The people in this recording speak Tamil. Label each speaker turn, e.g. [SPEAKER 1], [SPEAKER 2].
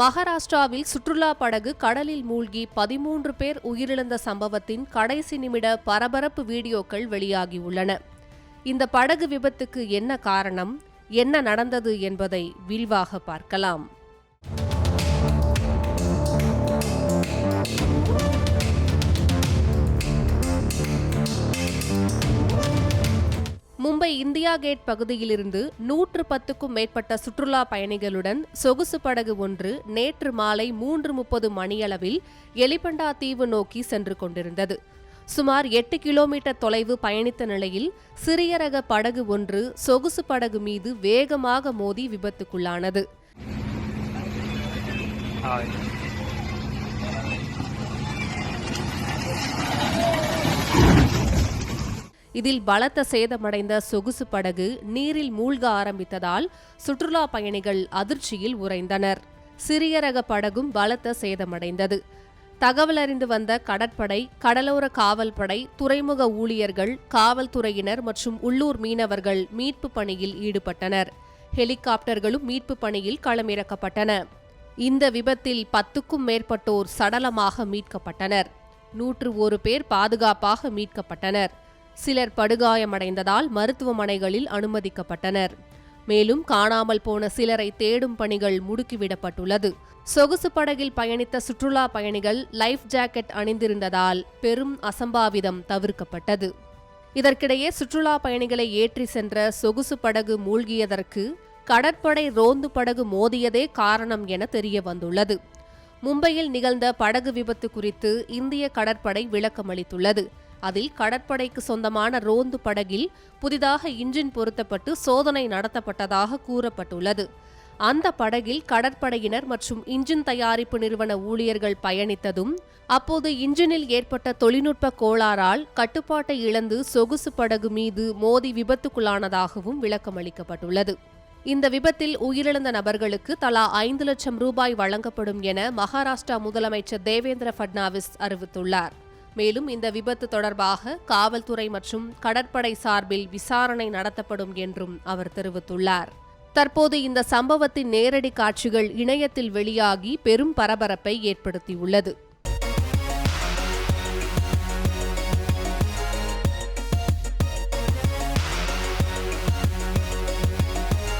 [SPEAKER 1] மகாராஷ்டிராவில் சுற்றுலா படகு கடலில் மூழ்கி பதிமூன்று பேர் உயிரிழந்த சம்பவத்தின் கடைசி நிமிட பரபரப்பு வீடியோக்கள் வெளியாகியுள்ளன. இந்த படகு விபத்துக்கு என்ன காரணம்? என்ன நடந்தது என்பதை விரிவாக பார்க்கலாம். மும்பை இந்தியா கேட் பகுதியிலிருந்து நூற்று பத்துக்கும் மேற்பட்ட சுற்றுலா பயணிகளுடன் சொகுசு படகு ஒன்று நேற்று மாலை மூன்று முப்பது மணியளவில் எலிபண்டா தீவு நோக்கி சென்று கொண்டிருந்தது. சுமார் எட்டு கிலோமீட்டர் தொலைவு பயணித்த நிலையில் சிறிய ரக படகு ஒன்று சொகுசு படகு மீது வேகமாக மோதி விபத்துக்குள்ளானது. இதில் பலத்த சேதமடைந்த சொகுசு படகு நீரில் மூழ்க ஆரம்பித்ததால் சுற்றுலா பயணிகள் அதிர்ச்சியில் உறைந்தனர். சிறிய ரக படகும் பலத்த சேதமடைந்தது. தகவல் அறிந்து வந்த கடற்படை கடலோர காவல்படை துறைமுக ஊழியர்கள் காவல்துறையினர் மற்றும் உள்ளூர் மீனவர்கள் மீட்பு பணியில் ஈடுபட்டனர். ஹெலிகாப்டர்களும் மீட்பு பணியில் களமிறக்கப்பட்டன. இந்த விபத்தில் பத்துக்கும் மேற்பட்டோர் சடலமாக மீட்கப்பட்டனர். நூற்று ஒரு பேர் பாதுகாப்பாக மீட்கப்பட்டனர். சிலர் படுகாயமடைந்ததால் மருத்துவமனைகளில் அனுமதிக்கப்பட்டனர். மேலும் காணாமல் போன சிலரை தேடும் பணிகள் முடுக்கிவிடப்பட்டுள்ளது. சொகுசு படகில் பயணித்த சுற்றுலா பயணிகள் லைஃப் ஜாக்கெட் அணிந்திருந்ததால் பெரும் அசம்பாவிதம் தவிர்க்கப்பட்டது. இதற்கிடையே சுற்றுலா பயணிகளை ஏற்றி சென்ற சொகுசு படகு மூழ்கியதற்கு கடற்படை ரோந்து படகு மோதியதே காரணம் என தெரிய வந்துள்ளது மும்பையில் நிகழ்ந்த படகு விபத்து குறித்து இந்திய கடற்படை விளக்கமளித்துள்ளது. அதில் கடற்படைக்கு சொந்தமான ரோந்து படகில் புதிதாக இன்ஜின் பொருத்தப்பட்டு சோதனை நடத்தப்பட்டதாக கூறப்பட்டுள்ளது. அந்த படகில் கடற்படையினர் மற்றும் இன்ஜின் தயாரிப்பு நிறுவன ஊழியர்கள் பயணித்ததும் அப்போது இன்ஜினில் ஏற்பட்ட தொழில்நுட்ப கோளாறால் கட்டுப்பாட்டை இழந்து சொகுசு படகு மீது மோதி விபத்துக்குள்ளானதாகவும் விளக்கமளிக்கப்பட்டுள்ளது இந்த விபத்தில் உயிரிழந்த நபர்களுக்கு தலா ஐந்து லட்சம் ரூபாய் வழங்கப்படும் என மகாராஷ்டிரா முதலமைச்சர் தேவேந்திர ஃபட்னாவிஸ் அறிவித்துள்ளார். மேலும் இந்த விபத்து தொடர்பாக காவல்துறை மற்றும் கடற்படை சார்பில் விசாரணை நடத்தப்படும் என்றும் அவர் தெரிவித்துள்ளார். தற்போது இந்த சம்பவத்தின் நேரடி காட்சிகள் இணையத்தில் வெளியாகி பெரும் பரபரப்பை ஏற்படுத்தியுள்ளது.